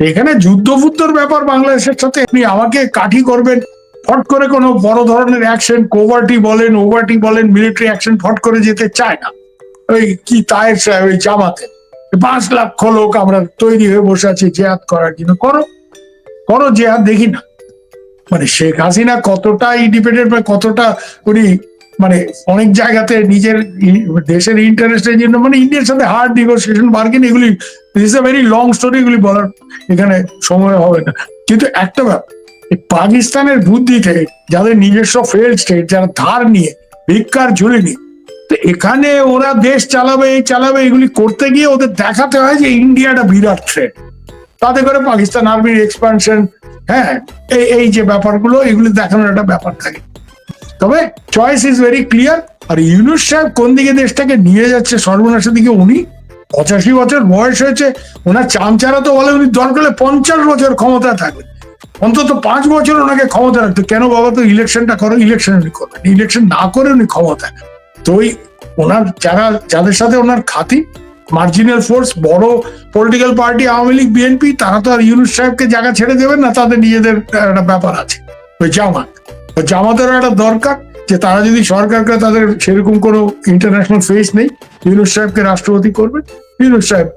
এখানে যুদ্ধ ফুদ্ধর ব্যাপার বাংলাদেশের সাথে। আপনি আমাকে কাঠি করবেন, ফট করে কোনো বড় ধরনের অ্যাকশন কোভার্টি বলেন ওভার্টি বলেন মিলিটারি অ্যাকশন ফট করে যেতে চায় না। ওই কি তায়ের ওই জামাতে। পাঁচ লক্ষ লোক আমরা তৈরি হয়ে বসে আছি, জেহাদ করার জন্য। করো করো জেহাদ, দেখি না। মানে শেখ হাসিনা কতটা ইন্ডিপেন্ডেন্ট বা কতটা উনি মানে অনেক জায়গাতে নিজের দেশের ইন্টারেস্টের জন্য মানে ইন্ডিয়ার সাথে হার্ড নেগোসিয়েশন বার্গেন এগুলি this a very long story এগুলি বলার এখানে সময় হবে না। কিন্তু একটা ব্যাপার পাকিস্তানের বুদ্ধিতে যাদের নিজস্ব ফেল স্টেট যারা ধার নিয়ে ভিক্ষার ঝুলি নিয়ে, তো এখানে ওরা দেশ চালাবে, এই চালাবে, এগুলি করতে গিয়ে ওদের দেখাতে হয় যে ইন্ডিয়াটা বিরাট থ্রেট তাতে করে পাকিস্তান আর্মির এক্সপানশন হ্যাঁ এই যে ব্যাপারগুলো, এগুলি দেখানোর একটা ব্যাপার থাকে। তবে চয়েস ইজ ভেরি ক্লিয়ার আর ইউনুস সাহেব কোন দিকে দেশটাকে নিয়ে যাচ্ছে সর্বনাশের দিকে? উনি পঁচাশি বছর বয়স হয়েছে, ওনার চামচারা তো বলে উনি দরকার পঞ্চাশ বছর ক্ষমতায় থাকবেন অন্তত পাঁচ বছর ওনাকে ক্ষমতা রাখতো। কেন বাবা তো ইলেকশনটা করো ইলেকশন উনি করবেন ইলেকশন না করে উনি ক্ষমতায়। তো ওই ওনার যারা, যাদের সাথে ওনার খাতি মার্জিনাল ফোর্স বড় political party Awami League BNP তারা তো আর ইউনুস সাহেবকে জায়গা ছেড়ে দেবেন না, তাদের নিজেদের একটা ব্যাপার আছে। ওই ওই জামাতেরও একটা দরকার যে তারা যদি সরকারকে তাদের সেরকম কোনো ইন্টারন্যাশনাল ফেস নেই। ইউনুস সাহেবকে রাষ্ট্রপতি করবে। ইউনুস সাহেব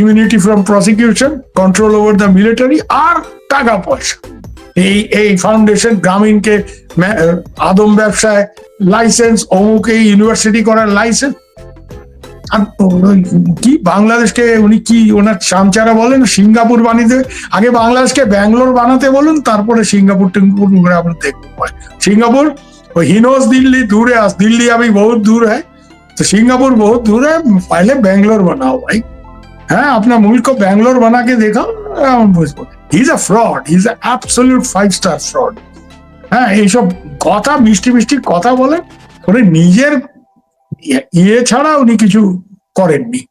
immunity from prosecution control over the military আর টাকা পয়সা। এই এই ফাউন্ডেশন গ্রামীণকে আদম ব্যবসায় লাইসেন্স অমুকে ইউনিভার্সিটি করার লাইসেন্স কি বাংলাদেশকে উনি কি ওনার চামচারা বলেন সিঙ্গাপুর বানিয়ে দেবে আগে বাংলাদেশকে ব্যাঙ্গালোর বানাতে বলুন তারপরে সিঙ্গাপুর টিঙ্গাপুর করে আমরা দেখবো सिंगापुर वो हिनोस दिल्ली दूर है दिल्ली अभी बहुत दूर है तो सिंगापुर बहुत दूर है पहले बेंगलोर बनाओ भाई है अपना मुल्क को बेंगलोर बना के देखा he is a fraud he is absolute five star fraud হ্যাঁ এইসব কথা মিষ্টি মিষ্টি কথা বলে উনি নিজের ইয়ে- ছাড়া উনি কিছু করেননি।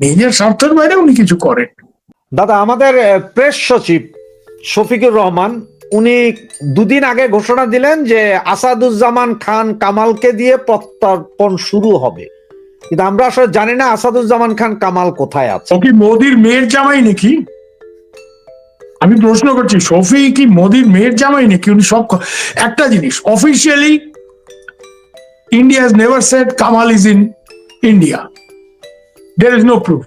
নিজের স্বার্থের বাইরে উনি কিছু করেন। দাদা আমাদের প্রেস সচিব শফিকুর রহমান উনি দুদিন আগে ঘোষণা দিলেন যে আসাদুজ্জামান খান কামালকে দিয়ে প্রত্যর্পণ শুরু হবে। কিন্তু আমরা আসলে জানি না আসাদুজ্জামান খান কামাল কোথায় আছে। কি মোদির মেয়ের জামাই নাকি? আমি প্রশ্ন করছি শফি কি মোদির মেয়ের জামাই নাকি? উনি সব একটা জিনিস officially India has never said Kamal is in India there is no proof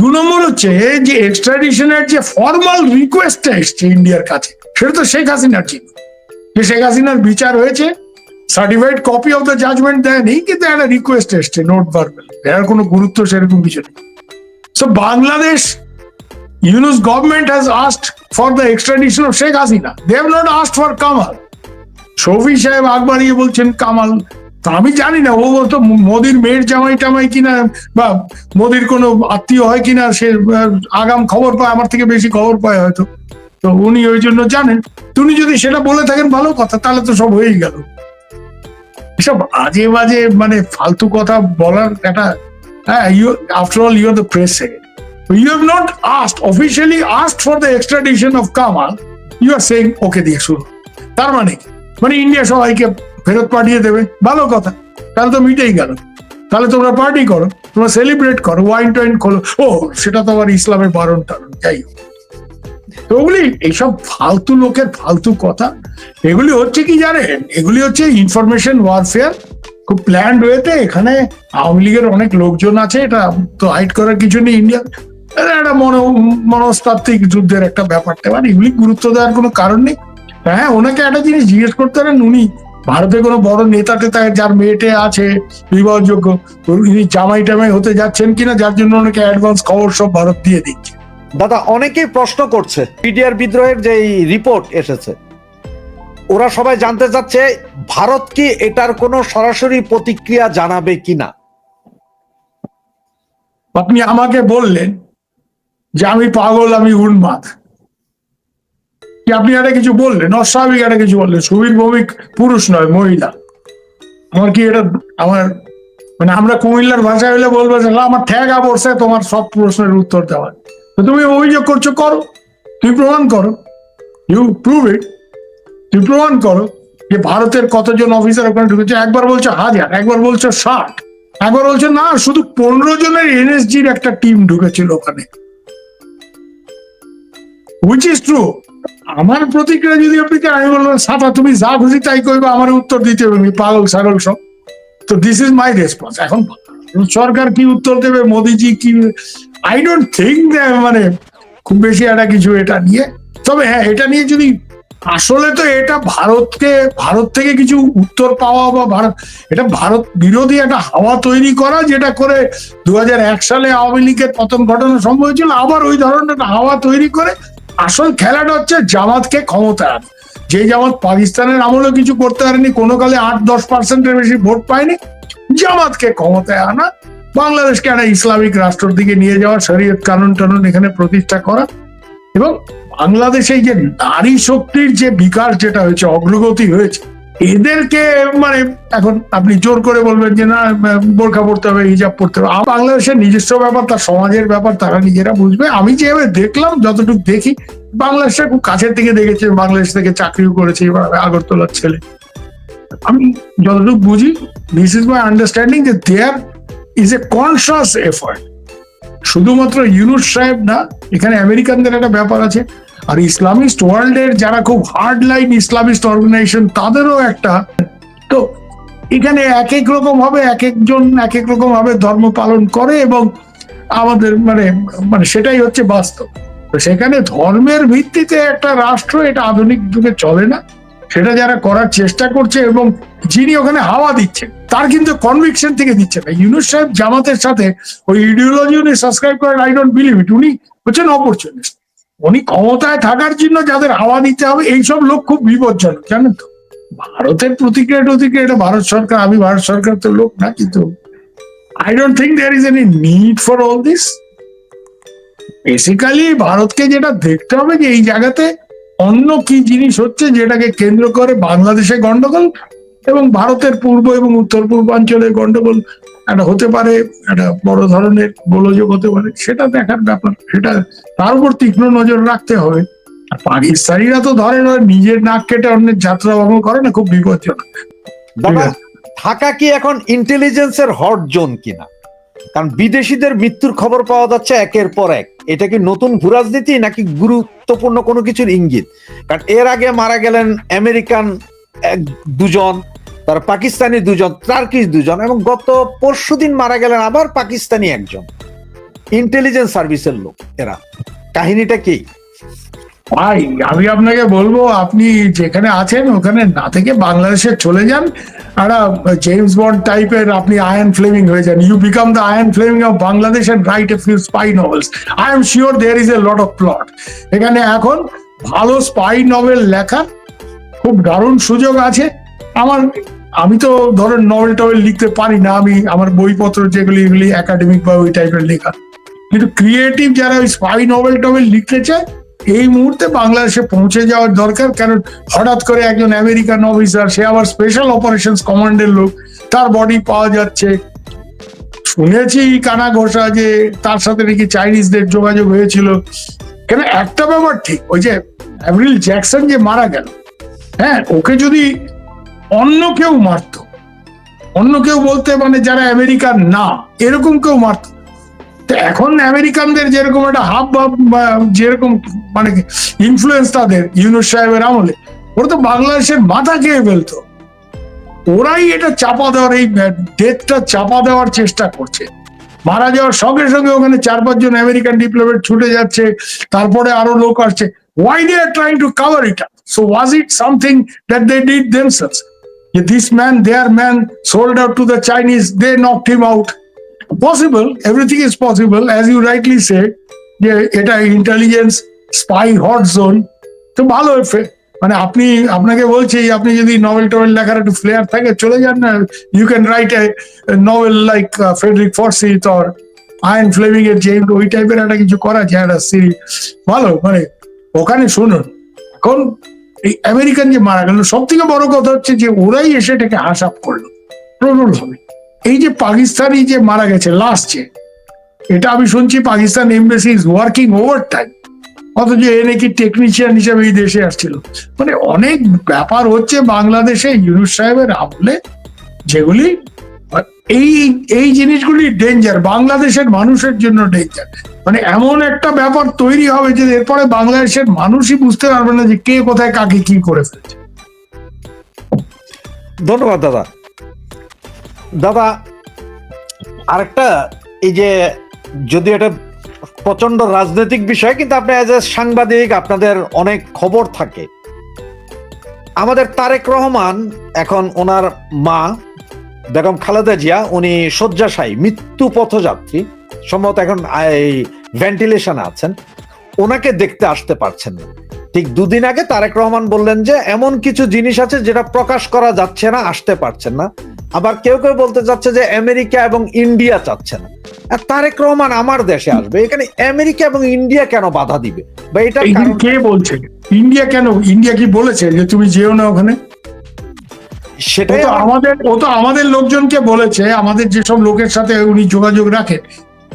দু নম্বর হচ্ছে যে এক্সট্রাডিশনের যে ফর্মাল রিকোয়েস্টটা এসছে ইন্ডিয়ার কাছে সেটা তো শেখ হাসিনার ছিল যে শেখ হাসিনার বিচার হয়েছে certified copy of the judgment দেয়নি কিন্তু একটা রিকোয়েস্ট এসছে নোট ভার্বেল এর কোনো গুরুত্ব সেরকম কিছু নেই। So Bangladesh, Yunus government has asked for the extradition of Sheikh Hasina. They have not asked for Kamal. Shafi সাহেব আকবরিয়ে বলছেন কামাল আমি জানি না, ও বলতো মোদির মেয়ের জামাই টামাই কিনা বা মোদির কোনো আত্মীয় হয় কিনা, সে আগাম খবর পায়, আমার থেকে বেশি খবর পায় হয়তো। তো উনি ওই জন্য জানেন। তুমি যদি সেটা বলে থাকেন, ভালো কথা, তাহলে তো সব হয়েই গেল। এসব আজে বাজে মানে ফালতু কথা বলার একটা হ্যাঁ you after all you are the press you have not asked officially asked for the extradition of Kamal you are saying okay দিয়ে শুরু তার মানে মানে ইন্ডিয়া সবাইকে ফেরত পাঠিয়ে দেবে। ভালো কথা। তাহলে তো মিটেই গেল। তাহলে তোমরা পার্টি করো, তোমরা সেলিব্রেট করো ওয়াইন টাইন খোলো। ও, সেটা তো আবার ইসলামের বারণ টারণ, যাই তো ওগুলি, এইসব ফালতু লোকের ফালতু কথা। এগুলি হচ্ছে কি জানেন? এগুলি হচ্ছে ইনফরমেশন ওয়ারফেয়ার খুব প্ল্যান্ড ওয়েতে এখানে আওয়ামী লীগের অনেক লোকজন আছে, এটা তো হাইড করার কিছু নেই ইন্ডিয়া একটা মনো, মনস্তাত্ত্বিক যুদ্ধের একটা ব্যাপারটা মানে এগুলি গুরুত্ব দেওয়ার কোনো কারণ নেই। হ্যাঁ ওনাকে একটা জিনিস জিজ্ঞেস করতে পারেন, উনি ভারতে কোনো বড় নেতা টেতা যার মেয়েটে আছে বিবাহযোগ্য উনি জামাই টামাই হতে যাচ্ছেন কিনা যার জন্য অনেকে অ্যাডভান্স খবর সব ভারত দিয়ে দিচ্ছে। দাদা অনেকেই প্রশ্ন করছে পিডিআর বিদ্রোহের যে এই রিপোর্ট এসেছে ওরা সবাই জানতে চাচ্ছে ভারত কি এটার কোনো সরাসরি প্রতিক্রিয়া জানাবে কিনা? আপনি আমাকে বললেন যে আমি পাগল আমি উন্মাদ। আপনি একটা কিছু বললেন? অস্বাভাবিক একটা কিছু বললেন। সুবীর ভৌমিক পুরুষ নয়, মহিলা। আমার কি এটা আমার মানে আমরা কুমিল্লার ভাষায় হলে বলব যে আমার ঠেকা পড়ছে, তোমার সব প্রশ্নের উত্তর দেওয়ার। তো তুমি অভিযোগ করছ, করো। তুমি প্রমাণ করো। ইউ প্রুভ ইট তুমি প্রমাণ করো যে ভারতের কতজন অফিসার ওখানে ঢুকেছে। একবার বলছো হাজার, একবার বলছো ষাট। একবার বলছে, না, শুধু পনেরো জনের এনএসজির একটা টিম ঢুকেছিল ওখানে। উইচ ইজ ট্রু আমার প্রতিক্রিয়া যদি আপনি আমি বলব, সাফা, তুমি যা খুশি তাই করবে আমার উত্তর দিতে হবে পাগল, ছাগল সব। তো দিস ইজ মাই রেসপন্স এখন সরকার কি উত্তর দেবে, মোদিজি কি আই ডোন্ট থিঙ্ক মানে খুব বেশি একটা কিছু এটা নিয়ে। তবে হ্যাঁ এটা নিয়ে যদি আসলে তো এটা ভারতকে, ভারত থেকে কিছু উত্তর পাওয়া বা ভারত, এটা ভারত বিরোধী একটা হাওয়া তৈরি করা, যেটা করে দু হাজার এক সালে আওয়ামী লীগের পতন ঘটানো সম্ভব হয়েছিল, আবার ওই ধরনের হাওয়া তৈরি করে আসল খেলাটা হচ্ছে জামাতকে ক্ষমতা রাখ। যে জামাত পাকিস্তানের আমলে কিছু করতে পারেনি, কোনো কালে আট দশ পার্সেন্টের বেশি ভোট পায়নি, জামাতকে ক্ষমতায় আনা। বাংলাদেশকে একটা ইসলামিক রাষ্ট্রের দিকে নিয়ে যাওয়া, শরীয়ত কানুন টানুন এখানে প্রতিষ্ঠা করা। এবং বাংলাদেশে যে নারী শক্তির যে বিকাশ যেটা হয়েছে, অগ্রগতি হয়েছে এদেরকে মানে এখন আপনি জোর করে বলবেন যে না বোরখা পড়তে হবে, হিজাব পড়তে হবে। বাংলাদেশের নিজস্ব ব্যাপার, তার সমাজের ব্যাপার, তারা নিজেরা বুঝবে। আমি যেভাবে দেখলাম, যতটুকু দেখি বাংলাদেশটা খুব কাছের থেকে দেখেছি, বাংলাদেশ থেকে চাকরিও করেছি আগরতলার ছেলে। আমি যতটুকু বুঝি দিস ইজ মাই আন্ডারস্ট্যান্ডিং যে there is a conscious effort শুধুমাত্র ইউনুস সাহেব না, এখানে আমেরিকানদের একটা ব্যাপার আছে। আর ইসলামিস্ট ওয়ার্ল্ডের যারা খুব হার্ড লাইন ইসলামিস্ট অর্গানাইজেশন তাদেরও একটা। তো এখানে এক এক রকম ভাবে এক একজন এক এক রকম ভাবে ধর্ম পালন করে এবং আমাদের মানে মানে সেটাই হচ্ছে বাস্তব। তো সেখানে ধর্মের ভিত্তিতে একটা রাষ্ট্র, এটা আধুনিক যুগে চলে না। সেটা যারা করার চেষ্টা করছে এবং যিনি ওখানে হাওয়া দিচ্ছে তার কিন্তু কনভিকশন থেকে দিচ্ছে না। ইউনুস সাহেব জামাতের সাথে ওই ইডিওলজি উনি সাবস্ক্রাইব করেন আই ডোন্ট বিলিভ ইট উনি হচ্ছেন অপরচুনিস্ট উনি ক্ষমতায় থাকার জন্য যাদের হাওয়া দিতে হবে, এইসব লোক খুব বিপজ্জনক, জানেন তো? ভারতের প্রতিক্রিয়া টতিক্রিয়া, এটা ভারত সরকার, আমি ভারত সরকার তো লোক না, কিন্তু I don't think there is any need for all this basically ভারতকে যেটা দেখতে হবে যে এই জায়গাতে অন্য কি জিনিস হচ্ছে যেটাকে কেন্দ্র করে বাংলাদেশে গন্ডগোল এবং ভারতের পূর্ব এবং উত্তর পূর্বাঞ্চলে গন্ডগোল একটা হতে পারে, একটা বড় ধরনের গোলযোগ হতে পারে, সেটা দেখার ব্যাপার। সেটা তার উপর তীক্ষ্ণ নজর রাখতে হবে। আর পাকিস্তানিরা তো ধরে নিজের নাক কেটে অন্যের যাত্রা ভ্রমণ করে না, খুব বিপজ্জনক। ঢাকা কি এখন ইন্টেলিজেন্সের হট জোন কিনা? কারণ বিদেশিদের মৃত্যুর খবর পাওয়া যাচ্ছে একের পর এক। এটা কি নতুন ভূরাজনীতি নাকি গুরুত্বপূর্ণ কোনো কিছুর ইঙ্গিত? কারণ এর আগে মারা গেলেন আমেরিকান এক দুজন তার পাকিস্তানি দুজন টার্কিশ দুজন এবং গত পরশুদিন মারা গেলেন আবার পাকিস্তানি একজন। ইন্টেলিজেন্স সার্ভিসের লোক এরা। কাহিনীটা কি? ভাই, আমি আপনাকে বলব, আপনি যেখানে আছেন, ওখানে না থেকে বাংলাদেশে চলে যান। একটা জেমস বন্ড টাইপের আপনি আয়ন ফ্লেমিং হয়ে যান। You become the Ian Fleming of Bangladesh and write a few spy novels I am sure there is a lot of plot এখানে এখন ভালো স্পাই নভেল লেখার খুব দারুণ সুযোগ আছে। আমার, আমি তো ধরেন নভেল টভেল লিখতে পারি না, আমি আমার বইপত্র যেগুলি এগুলি একাডেমিক বা ওই টাইপের লেখা। কিন্তু ক্রিয়েটিভ যারা ওই স্পাই নভেল টভেল চায় এই মুহূর্তে বাংলাদেশে পৌঁছে যাওয়ার দরকার, কারণ হঠাৎ করে একজন আমেরিকান অফিসার সে আবার স্পেশাল অপারেশন কমান্ডের লোক, তার বডি পাওয়া যাচ্ছে। শুনেছি কানা ঘোষা যে তার সাথে নাকি চাইনিজদের যোগাযোগ হয়েছিল। কেন একটা ব্যাপার ঠিক, ওই যে অ্যাভরিল জ্যাকসন যে মারা গেল হ্যাঁ ওকে যদি অন্য কেউ মারতো। অন্য কেউ বলতে মানে যারা আমেরিকান না, এরকম কেউ মারতো। এখন আমেরিকানদের যেরকম একটা হাব ভাব যেরকম মানে ইনফ্লুয়েন্স তাদের, ইউনুস সাহেবের আমলে, ওরা তো বাংলাদেশের মাথা খেয়ে ফেলতো। ওরাই এটা চাপা দেওয়ার, এই ডেথটা চাপা দেওয়ার চেষ্টা করছে। মারা যাওয়ার সঙ্গে সঙ্গে ওখানে চার পাঁচজন আমেরিকান ডিপ্লোমেট ছুটে যাচ্ছে, তারপরে আরও লোক আসছে। Why they are trying to cover it so was it something that they did themselves this man their man sold out to the Chinese they knocked him out possible everything is possible as you rightly say যে এটা intelligence spy hot zone তো ভালো মানে আপনি, আপনাকে বলছি, আপনি যদি নভেল টভেল লেখার একটু ফ্লেয়ার থাকে, চলে যান না। You can write a novel like Frederick Forsyth or Ian Fleming এর যে ওই টাইপের একটা কিছু করা যায় একটা সিরিজ ভালো মানে ওখানে শুনুন। এখন এই আমেরিকান যে মারা গেল সব থেকে বড় কথা হচ্ছে যে ওরাই এসে এটাকে হাসাপ করল, প্রবল হবে এই যে পাকিস্তানি যে মারা গেছে লাস্ট যে, এটা আমি শুনছি Pakistan embassy is working overtime অথচ এ নাকি টেকনিশিয়ান হিসেবে এই দেশে আসছিল। মানে অনেক ব্যাপার হচ্ছে বাংলাদেশে, ইউনুস সাহেবের আমলে যেগুলি, এই এই জিনিসগুলি ডেঞ্জার বাংলাদেশের মানুষের জন্য ডেঞ্জার মানে এমন একটা ব্যাপার তৈরি হবে যে এরপরে বাংলাদেশের মানুষই বুঝতে পারবে না যে কে কোথায় কাকে কি করে ফেলছে। ধন্যবাদ, দাদা। দাদা, আরেকটা, এই যে যদি এটা প্রচণ্ড রাজনৈতিক বিষয়, কিন্তু আপনি এজ এ সাংবাদিক আপনাদের অনেক খবর থাকে। আমাদের তারেক রহমান, এখন ওনার মা বেগম খালেদা জিয়া উনি শয্যাশায়ী মৃত্যু পথযাত্রী। সম্ভবত এখন এই ভেন্টিলেশনে আছেন। ওনাকে দেখতে আসতে পারছেন না। ঠিক দুদিন আগে তারেক রহমান বললেন যে এমন কিছু জিনিস আছে যেটা প্রকাশ করা যাচ্ছে না আসতে পারছেন না। আবার কেউ কেউ বলতে চাচ্ছে যে আমেরিকা এবং ইন্ডিয়া চাচ্ছে না। আর তারেক রহমান আমার দেশে আসবে। এখানে আমেরিকা এবং ইন্ডিয়া কেন বাধা দিবে? বা এটা কে বলছে? ইন্ডিয়া কেন ইন্ডিয়া কি বলেছে যে তুমি যেও না ওখানে? সেটাই তো আমাদের ও তো আমাদের লোকজনকে বলেছে আমাদের যেসব লোকের সাথে উনি যোগাযোগ রাখেন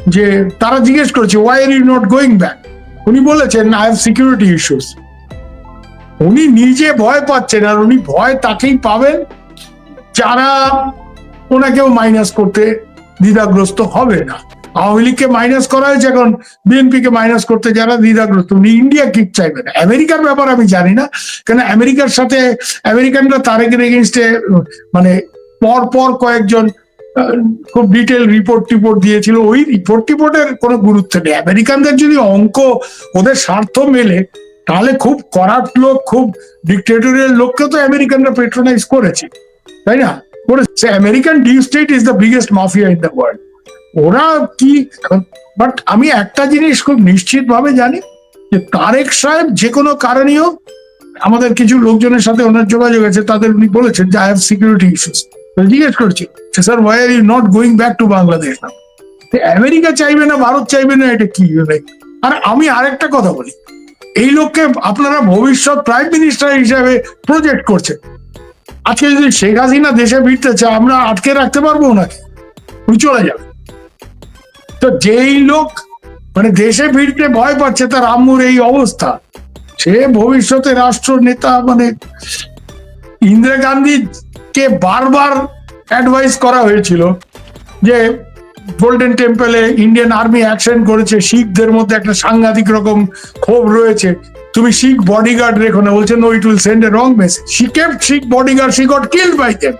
যে তারা জিজ্ঞেস করেছে why are you not going back উনি বলেছেন আই হ্যাভ সিকিউরিটি ইস্যুস উনি নিজে ভয় পাচ্ছেন আর উনি ভয় তাকেই পাবেন যারা ওনাকেও মাইনাস করতে দ্বিধাগ্রস্ত হবে না। আওয়ামী লীগকে মাইনাস করা হয়েছে এখন বিএনপি কে মাইনাস করতে যারা দ্বিধাগ্রস্ত, উনি ইন্ডিয়া কিক চাইবেন আমেরিকার ব্যাপার আমি জানি না কেন আমেরিকার সাথে আমেরিকানরা তারেকের এগেনস্টে মানে পর পর কয়েকজন খুব ডিটেল রিপোর্ট টিপোর্ট দিয়েছিল। ওই রিপোর্ট টিপোর্টের কোনো গুরুত্ব নেই। আমেরিকানদের যদি অঙ্ক ওদের স্বার্থ মেলে, তাহলে খুব করাপ্ট লোক, খুব ডিক্টেটরিয়াল লোককে তো আমেরিকানরা পেট্রোনাইজ করেছে। তাই না? করেছে। American deep state is the biggest mafia in the world ওরা কি বাট আমি একটা জিনিস খুব নিশ্চিত ভাবে জানি যে তারেক সাহেব যে কোনো কারণেও আমাদের কিছু লোকজনের সাথে ওনার যোগাযোগ আছে, তাদের উনি বলেছেন যে আই হ্যাভ সিকিউরিটি ইস্যুস জিজ্ঞেস করছি sir why are you not going back to Bangladesh America চাইবে না, ভারত চাইবে না, এটা কি আর আমি আরেকটা কথা বলি, এই লোককে আপনারা ভবিষ্যৎ প্রাইম মিনিস্টার হিসাবে প্রজেক্ট করছেন। আজকে যদি শেখ হাসিনা দেশে ফিরতে চায়, আমরা আটকে রাখতে পারব ওনাকে উনি চলে যাবে। তো যেই লোক মানে দেশে ফিরতে ভয় পাচ্ছে তার আম্মুর এই অবস্থা। সে ভবিষ্যতে রাষ্ট্র নেতা মানে ইন্দিরা গান্ধীকে বারবার অ্যাডভাইস করা হয়েছিল যে গোল্ডেন টেম্পলে ইন্ডিয়ান আর্মি অ্যাকশন করেছে, শিখদের মধ্যে একটা সাংঘাতিক রকম ক্ষোভ রয়েছে। তুমি শিখ বডিগার্ড রেখো না, বলছে no it will send a wrong message she Sikh bodyguard she got killed by them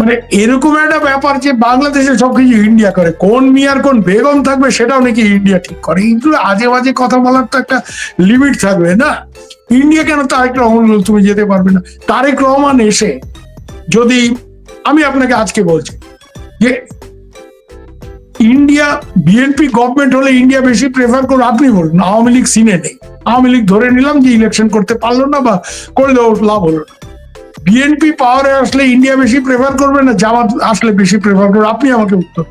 মানে এরকম একটা ব্যাপার যে বাংলাদেশে সবকিছু ইন্ডিয়া করে। কোন মিয়ার কোন বেগম থাকবে সেটাও নাকি ইন্ডিয়া ঠিক করে। কিন্তু আজে বাজে কথা বলার তো একটা লিমিট থাকবে না। ইন্ডিয়া কেন তারেক রহমান তুমি যেতে পারবে না? তারেক রহমান এসে যদি আমি আপনাকে আজকে বলছি যে ইন্ডিয়া বিএনপি গভর্নমেন্ট হলে ইন্ডিয়া বেশি প্রেফার করো আপনি বলুন, আওয়ামী লীগ সিনে নেই। আওয়ামী লীগ ধরে নিলাম যে ইলেকশন করতে পারল না বা করলেও লাভ হলো না। বিএনপি পাওয়ারে আসলে ইন্ডিয়া বেশি প্রেফার করবে না জামাত আসলে বেশি প্রেফার করবে? আপনি আমাকে উত্তর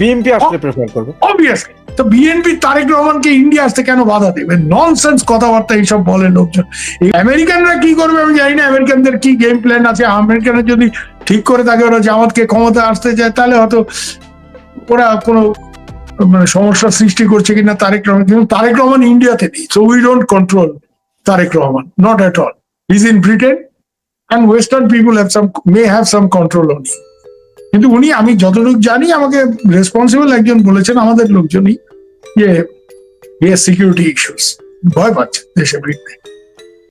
বিএনপি আসলে প্রেফার করবে। অবভিয়াসলি তো বিএনপি তারেক রহমানকে ইন্ডিয়া আসতে কেন বাধা দেবে? ননসেন্স কথাবার্তা এইসব বলে লোকজন। এই আমেরিকানরা কি করবে আমি জানি না আমেরিকানদের কি গেম প্ল্যান আছে? আমেরিকানরা যদি ঠিক করে থাকে ওরা জামাতকে ক্ষমতা আসতে চায় তাহলে হয়তো ওরা কোনো মানে সমস্যার সৃষ্টি করছে কিনা তারেক রহমান। কিন্তু তারেক রহমান ইন্ডিয়াতে নেই so we don't control Tarique Rahman not at all is in Britain and western people have some may have some control on কিন্তু উনি, আমি যতটুকু জানি, আমাকে রেসপন্সিবল একজন বলেছেন, আমাদের লোকজনই, যে সিকিউরিটি ইস্যুস ভয় পাচ্ছে দেশে ফিরতে।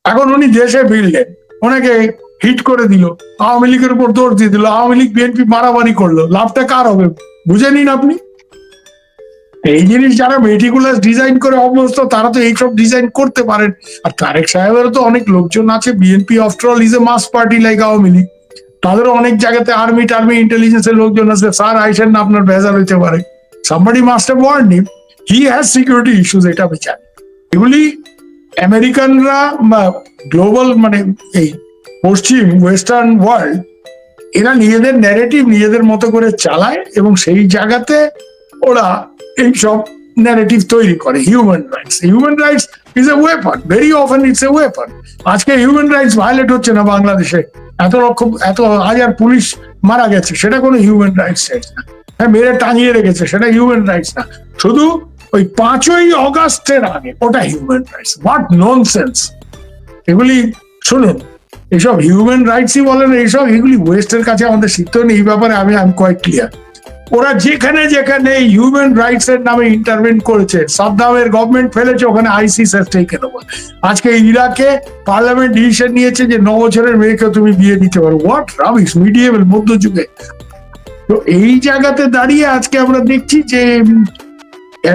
এখন উনি দেশে ফিরলেন। ওনাকে হিট করে দিল। আওয়ামী লীগের উপর দোষ দিয়ে দিল। আওয়ামী লীগ বিএনপি মারামারি করল। লাভটা কার হবে? বুঝে নিন আপনি। এই জিনিস যারা মেটিকুলাস ডিজাইন করে অভ্যস্ত, তারা তো এইসব ডিজাইন করতে পারেন। আর তারেক সাহেবেরও তো অনেক লোকজন আছে BNP after all is a mass party like Awami League তাদেরও অনেক জায়গাতে আর্মি টার্মি ইন্টেলিজেন্সের লোকজন আছে। স্যার, আইসেন না, আপনার ভেজাল হইতে পারে। Somebody master warned him he has security issues এটা আমি জানি। এগুলি আমেরিকানরা বা গ্লোবাল মানে এই পশ্চিম ওয়েস্টার্ন ওয়ার্ল্ড এরা নিজেদের ন্যারেটিভ নিজেদের মতো করে চালায় এবং সেই জায়গাতে ওরা এইসব ন্যারেটিভ তৈরি করে human rights human rights is a weapon very often it's a weapon আজকে হিউম্যান রাইটস ভায়োলেট হচ্ছে না বাংলাদেশে। এত রকম এত হাজার পুলিশ মারা গেছে, সেটা কোনো হিউম্যান রাইটস না। হ্যাঁ মেরে টাঙিয়ে রেখেছে, সেটা হিউম্যান রাইটস না। শুধু ওই পাঁচই অগাস্টের আগে, ওটা human rights what nonsense এগুলি শুনুন এইসব হিউম্যান রাইটসই বলেন এইসব এগুলি ওয়েস্টের কাছে আমাদের শিখতে নেই, এই ব্যাপারে আমি আমি কোয়াইট ক্লিয়ার ওরা যেখানে যেখানে হিউম্যান রাইটস এর নামে ইন্টারভেন করেছে, সাদ্দামের গভর্নমেন্ট ফেলেছে, ওখানে আইসিস টেকেন ওভার আজকে ইরাকে পার্লামেন্ট ডিসিশন নিয়েছে যে ন বছরের মেয়েকে তুমি বিয়ে দিতে পারো। হোয়াট রাবিশ মিডিয়েবল মধ্যযুগে। তো এই জায়গাতে দাঁড়িয়ে আজকে আমরা দেখছি যে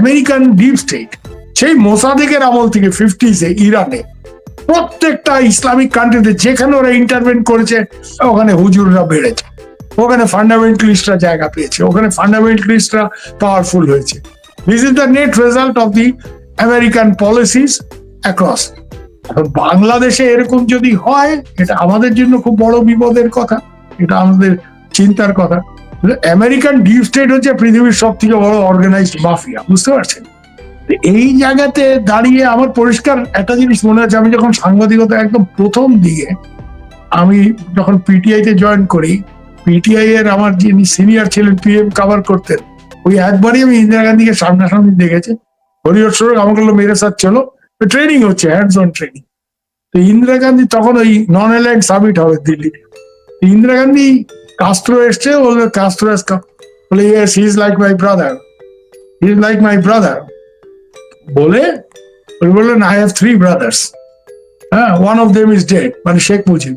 আমেরিকান ডিপ স্টেট সেই মোসাদেকের আমল থেকে ফিফটিসে ইরানে প্রত্যেকটা ইসলামিক কান্ট্রিতে যেখানে ওরা ইন্টারভেন করেছে, ওখানে হুজুররা বেড়েছে। ওখানে ফান্ডামেন্টালিস্টরা জায়গা পেয়েছে, ওখানে ফান্ডামেন্টালিস্টরা পাওয়ারফুল হয়েছে। This is the net result of the American policies across এখন বাংলাদেশে এরকম যদি হয়, এটা আমাদের জন্য খুব বড় বিপদের কথা, এটা আমাদের চিন্তার কথা। আমেরিকান ডিপ স্টেট হচ্ছে পৃথিবীর সব থেকে বড় অর্গানাইজড মাফিয়া বুঝতে পারছেন? এই জায়গাতে দাঁড়িয়ে আমার পরিষ্কার একটা জিনিস মনে হচ্ছে আমি যখন সাংবাদিকতা একদম প্রথম দিকে, আমি যখন পিটিআই তে জয়েন করি পিটিআই এর আমার যিনি সিনিয়র ছিলেন পিএম কাভার করতেন, ওই একবারই আমি ইন্দিরা গান্ধীকে সামনাসামনি দেখেছি। হরিহর সরক আমাকে মেরে সাথ চলো। ট্রেনিং হচ্ছে হ্যান্ডস অন ট্রেনিং তো ইন্দিরা গান্ধী তখন ওই নন এলাইন সামিট হবে দিল্লিতে। ইন্দিরা গান্ধী কাস্ত্রো এসছে বলল কাস্ত্রো বলে yes he is like my brother he is like my brother বলে বললেন আই হ্যাভ থ্রি ব্রাদার্স হ্যাঁ one of them is dead মানে শেখ মুজিব।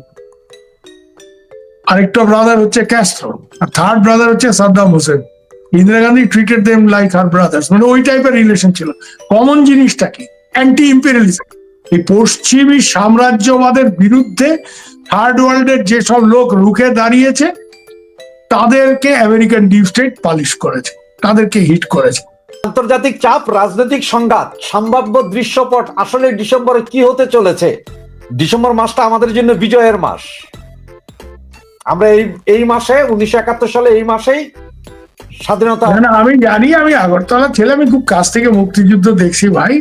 আরেকটা ব্রাদার হচ্ছে ক্যাস্ট্রো আর থার্ড ব্রাদার হচ্ছে Saddam Hussein Indira Gandhi treated them like her brothers মানে ওই টাইপের রিলেশন ছিল। কমন জিনিসটা কি? অ্যান্টি ইম্পেরিয়ালিজম এই পশ্চিমী সাম্রাজ্যবাদের বিরুদ্ধে থার্ড ওয়ার্ল্ডের যেসব লোক রুখে দাঁড়িয়েছে, তাদেরকে আমেরিকান ডিপ স্টেট পালিশ করেছে। তাদেরকে হিট করেছে। আন্তর্জাতিক চাপ, রাজনৈতিক সংঘাত, সম্ভাব্য দৃশ্যপট আসলে ডিসেম্বরে কি হতে চলেছে? ডিসেম্বর মাসটা আমাদের জন্য বিজয়ের মাস। আমরা এই এই মাসে উনিশশো একাত্তর সালে এই মাসেই স্বাধীনতা না, আমি জানি আমি আগরতলা ছেলে আমি খুব কাছ থেকে মুক্তিযুদ্ধ দেখছি ভাই।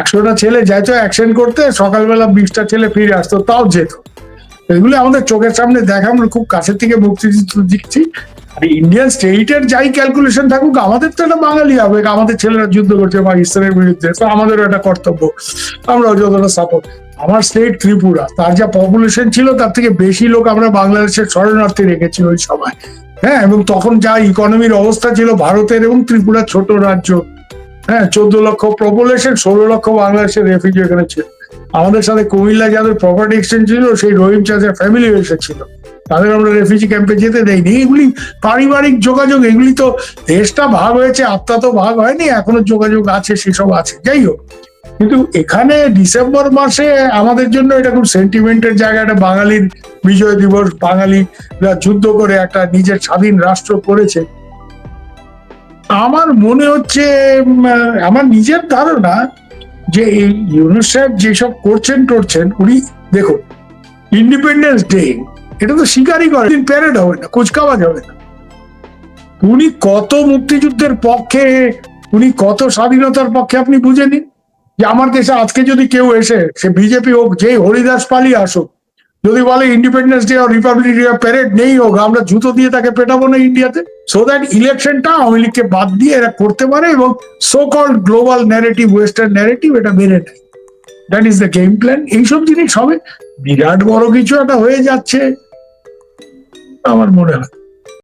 একশোটা ছেলে যাইতো অ্যাকশন করতে সকালবেলা বিশটা ছেলে ফিরে আসতো তাও যেত। এগুলো আমাদের চোখের সামনে দেখা আমরা খুব কাছের থেকে মুক্তিযুদ্ধ দেখছি। আর ইন্ডিয়ান স্টেটের যাই ক্যালকুলেশন থাকুক আমাদের তো একটা বাঙালি হবে। আমাদের ছেলেরা যুদ্ধ করছে পাকিস্তানের বিরুদ্ধে তো আমাদেরও একটা কর্তব্য। আমরাও যতটা সাপোর্ট আমার স্টেট ত্রিপুরা, তার যা পপুলেশন ছিল তার থেকে বেশি লোক আমরা বাংলাদেশের শরণার্থী রেখেছি ওই সময়। হ্যাঁ এবং তখন যা ইকোনমির অবস্থা ছিল ভারতের এবং ত্রিপুরা ছোট রাজ্য হ্যাঁ চোদ্দ লক্ষ পপুলেশন ষোলো লক্ষ বাংলাদেশের রেফিউজি এখানে ছিল। আমাদের সাথে কুমিল্লা যাদের প্রপার্টি এক্সচেঞ্জ ছিল, সেই রহিম চাষের ফ্যামিলি এসেছিল। তাদের আমরা রেফিউজি ক্যাম্পে যেতে দেয়নি এগুলি পারিবারিক যোগাযোগ, এগুলি তো দেশটা ভাগ হয়েছে, আত্মা তো ভাগ হয়নি, এখনও যোগাযোগ আছে, সেসব আছে। যাই হোক কিন্তু এখানে ডিসেম্বর মাসে আমাদের জন্য এটা খুব সেন্টিমেন্টের জায়গা। একটা বাঙালির বিজয় দিবস, বাঙালিরা যুদ্ধ করে একটা নিজের স্বাধীন রাষ্ট্র করেছে। আমার মনে হচ্ছে আমার নিজের ধারণা যে এই ইউনুস সাহেব যেসব করছেন টরছেন, উনি দেখুন ইন্ডিপেন্ডেন্স ডে এটা তো স্বীকারই করে প্যারেড হবে না, কুচকাওয়াজ হবে না। উনি কত মুক্তিযুদ্ধের পক্ষে, উনি কত স্বাধীনতার পক্ষে আপনি বুঝে নিন যে আমার দেশে আজকে যদি কেউ এসে, সে বিজেপি হোক যে হরিদাস পালি আসুক, যদি বলে ইন্ডিপেন্ডেন্স ডে আর রিপাবলিক ডে প্যারেড নেই হোক, আমরা জুতো দিয়ে তাকে পেটাবো না ইন্ডিয়াতে সো দ্যাট ইলেকশনটা আওয়ামী লীগকে বাদ দিয়ে এরা করতে পারে এবং so called global narrative western narrative এটা মেনে নেয় that is the game plan এইসব জিনিস হবে। বিরাট বড় কিছু একটা হয়ে যাচ্ছে। আমার মনে হয়।